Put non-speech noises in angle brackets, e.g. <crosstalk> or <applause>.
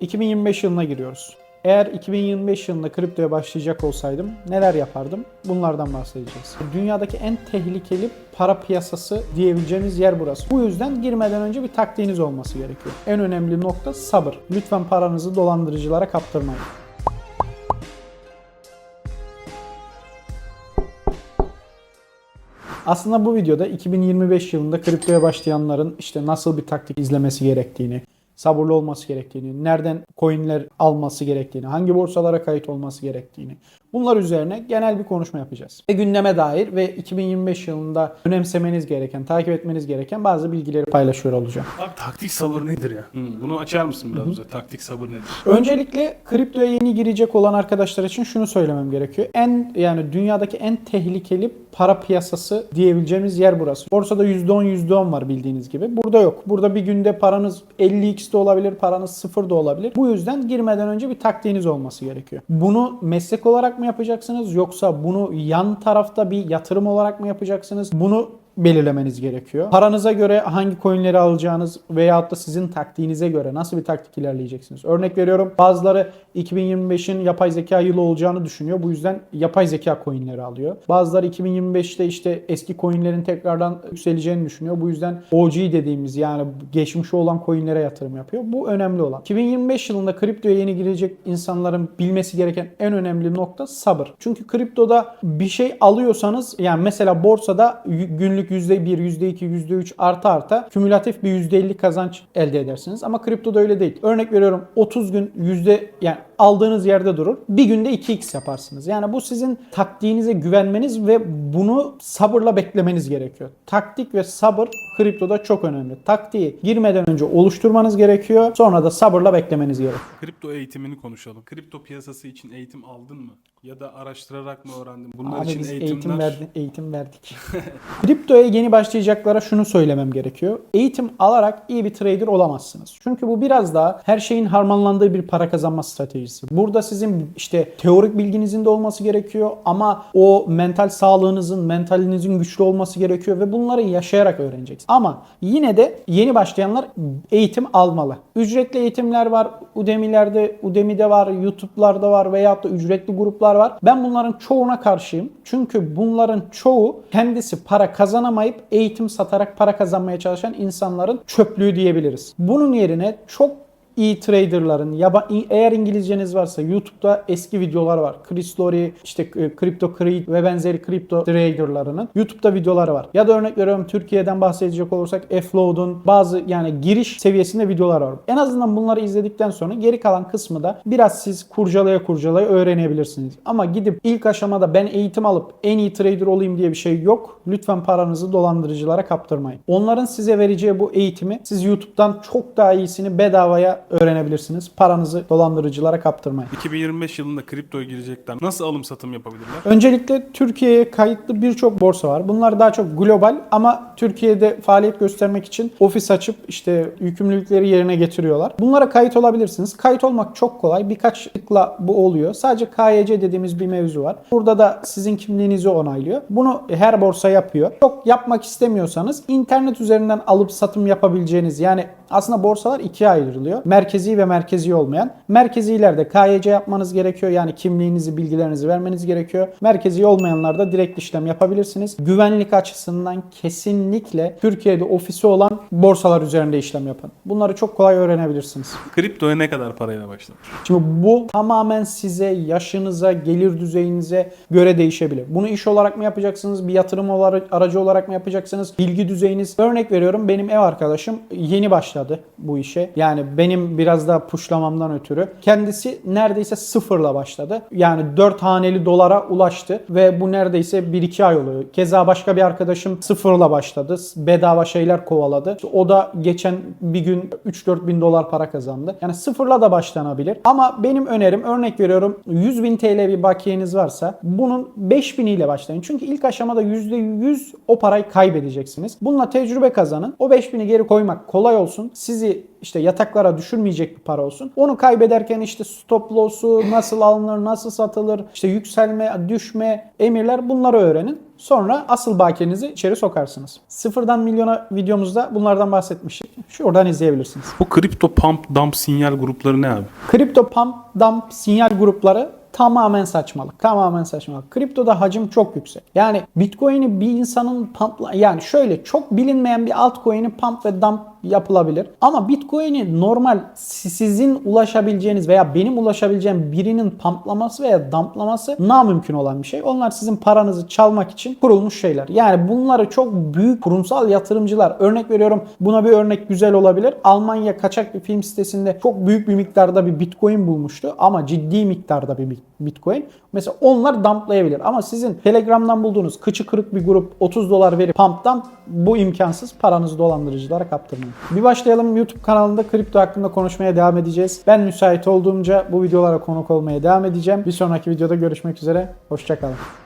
2025 yılına giriyoruz. Eğer 2025 yılında kriptoya başlayacak olsaydım neler yapardım? Bunlardan bahsedeceğiz. Dünyadaki en tehlikeli para piyasası diyebileceğimiz yer burası. Bu yüzden girmeden önce bir taktiğiniz olması gerekiyor. En önemli nokta sabır. Lütfen paranızı dolandırıcılara kaptırmayın. Aslında bu videoda 2025 yılında kriptoya başlayanların işte nasıl bir taktik izlemesi gerektiğini, sabırlı olması gerektiğini, nereden coinler alması gerektiğini, hangi borsalara kayıt olması gerektiğini bunlar üzerine genel bir konuşma yapacağız. Ve gündeme dair ve 2025 yılında önemsemeniz gereken, takip etmeniz gereken bazı bilgileri paylaşıyor olacağım. Abi taktik sabır nedir ya? Hı, bunu açar mısın biraz bize? Taktik sabır nedir? Öncelikle kriptoya yeni girecek olan arkadaşlar için şunu söylemem gerekiyor. En yani dünyadaki en tehlikeli para piyasası diyebileceğimiz yer burası. Borsada %10 %10 var bildiğiniz gibi. Burada yok. Burada bir günde paranız 50x de olabilir, paranız 0 da olabilir. Bu yüzden girmeden önce bir taktiğiniz olması gerekiyor. Bunu meslek olarak mı yapacaksınız yoksa bunu yan tarafta bir yatırım olarak mı yapacaksınız? Bunu belirlemeniz gerekiyor. Paranıza göre hangi coinleri alacağınız veyahut da sizin taktiğinize göre nasıl bir taktik ilerleyeceksiniz. Örnek veriyorum bazıları 2025'in yapay zeka yılı olacağını düşünüyor. Bu yüzden yapay zeka coinleri alıyor. Bazıları 2025'te işte eski coinlerin tekrardan yükseleceğini düşünüyor. Bu yüzden OG dediğimiz yani geçmişi olan coinlere yatırım yapıyor. Bu önemli olan. 2025 yılında kriptoya yeni girecek insanların bilmesi gereken en önemli nokta sabır. Çünkü kriptoda bir şey alıyorsanız yani mesela borsada y- günlük %1, %2, %3 arta arta kümülatif bir %50 kazanç elde edersiniz. Ama kriptoda öyle değil. Örnek veriyorum 30 gün yüzde yani aldığınız yerde durur. Bir günde 2x yaparsınız. Yani bu sizin taktiğinize güvenmeniz ve bunu sabırla beklemeniz gerekiyor. Taktik ve sabır kriptoda çok önemli. Taktiği girmeden önce oluşturmanız gerekiyor. Sonra da sabırla beklemeniz gerekiyor. Kripto eğitimini konuşalım. Kripto piyasası için eğitim aldın mı? Ya da araştırarak mı öğrendin? Bunlar Abi için biz eğitimler... eğitim, verdi, eğitim verdik. <laughs> Kriptoya yeni başlayacaklara şunu söylemem gerekiyor. Eğitim alarak iyi bir trader olamazsınız. Çünkü bu biraz daha her şeyin harmanlandığı bir para kazanma stratejisi. Burada sizin işte teorik bilginizin de olması gerekiyor ama o mental sağlığınızın, mentalinizin güçlü olması gerekiyor ve bunları yaşayarak öğreneceksiniz. Ama yine de yeni başlayanlar eğitim almalı. Ücretli eğitimler var. Udemy'lerde, Udemy'de var, YouTube'larda var veyahut da ücretli gruplar var. Ben bunların çoğuna karşıyım. Çünkü bunların çoğu kendisi para kazanamayıp eğitim satarak para kazanmaya çalışan insanların çöplüğü diyebiliriz. Bunun yerine çok iyi traderların yaba, eğer İngilizceniz varsa YouTube'da eski videolar var. Chris Story, işte e, Crypto Creed ve benzeri kripto traderlarının YouTube'da videoları var. Ya da örnek veriyorum Türkiye'den bahsedecek olursak Float'un bazı yani giriş seviyesinde videolar var. En azından bunları izledikten sonra geri kalan kısmı da biraz siz kurcalaya kurcalaya öğrenebilirsiniz. Ama gidip ilk aşamada ben eğitim alıp en iyi trader olayım diye bir şey yok. Lütfen paranızı dolandırıcılara kaptırmayın. Onların size vereceği bu eğitimi siz YouTube'dan çok daha iyisini bedavaya öğrenebilirsiniz. Paranızı dolandırıcılara kaptırmayın. 2025 yılında kriptoya girecekler. Nasıl alım satım yapabilirler? Öncelikle Türkiye'ye kayıtlı birçok borsa var. Bunlar daha çok global ama Türkiye'de faaliyet göstermek için ofis açıp işte yükümlülükleri yerine getiriyorlar. Bunlara kayıt olabilirsiniz. Kayıt olmak çok kolay. Birkaç tıkla bu oluyor. Sadece KYC dediğimiz bir mevzu var. Burada da sizin kimliğinizi onaylıyor. Bunu her borsa yapıyor. Çok yapmak istemiyorsanız internet üzerinden alıp satım yapabileceğiniz yani aslında borsalar ikiye ayrılıyor. Merkezi ve merkezi olmayan. Merkezilerde KYC yapmanız gerekiyor. Yani kimliğinizi, bilgilerinizi vermeniz gerekiyor. Merkezi olmayanlarda direkt işlem yapabilirsiniz. Güvenlik açısından kesinlikle Türkiye'de ofisi olan borsalar üzerinde işlem yapın. Bunları çok kolay öğrenebilirsiniz. Kriptoya ne kadar parayla başlanır? Şimdi bu tamamen size, yaşınıza, gelir düzeyinize göre değişebilir. Bunu iş olarak mı yapacaksınız, bir yatırım olarak, aracı olarak mı yapacaksınız, bilgi düzeyiniz. Örnek veriyorum benim ev arkadaşım yeni başladı bu işe. Yani benim biraz daha puşlamamdan ötürü. Kendisi neredeyse sıfırla başladı. Yani 4 haneli dolara ulaştı ve bu neredeyse 1-2 ay oluyor. Keza başka bir arkadaşım sıfırla başladı. Bedava şeyler kovaladı. İşte o da geçen bir gün 3-4 bin dolar para kazandı. Yani sıfırla da başlanabilir. Ama benim önerim örnek veriyorum 100 bin TL bir bakiyeniz varsa bunun 5 ile başlayın. Çünkü ilk aşamada %100 o parayı kaybedeceksiniz. Bununla tecrübe kazanın. O 5 bini geri koymak kolay olsun. Sizi işte yataklara düşürmeyecek bir para olsun. Onu kaybederken işte stop loss'u nasıl alınır, nasıl satılır, işte yükselme, düşme, emirler bunları öğrenin. Sonra asıl bakiyenizi içeri sokarsınız. Sıfırdan milyona videomuzda bunlardan bahsetmiştik. Şuradan izleyebilirsiniz. Bu kripto pump dump sinyal grupları ne abi? Kripto pump dump sinyal grupları tamamen saçmalık. Tamamen saçmalık. Kriptoda hacim çok yüksek. Yani Bitcoin'i bir insanın pumpla yani şöyle çok bilinmeyen bir altcoin'i pump ve dump yapılabilir. Ama Bitcoin'i normal si- sizin ulaşabileceğiniz veya benim ulaşabileceğim birinin pumplaması veya dumplaması namümkün olan bir şey. Onlar sizin paranızı çalmak için kurulmuş şeyler. Yani bunları çok büyük kurumsal yatırımcılar örnek veriyorum buna bir örnek güzel olabilir. Almanya kaçak bir film sitesinde çok büyük bir miktarda bir Bitcoin bulmuştu ama ciddi miktarda bir Bitcoin. Mesela onlar dumplayabilir ama sizin Telegram'dan bulduğunuz kıçı kırık bir grup 30 dolar verip pump'tan bu imkansız paranızı dolandırıcılara kaptırmayın. Bir başlayalım YouTube kanalında kripto hakkında konuşmaya devam edeceğiz. Ben müsait olduğumca bu videolara konuk olmaya devam edeceğim. Bir sonraki videoda görüşmek üzere. Hoşçakalın.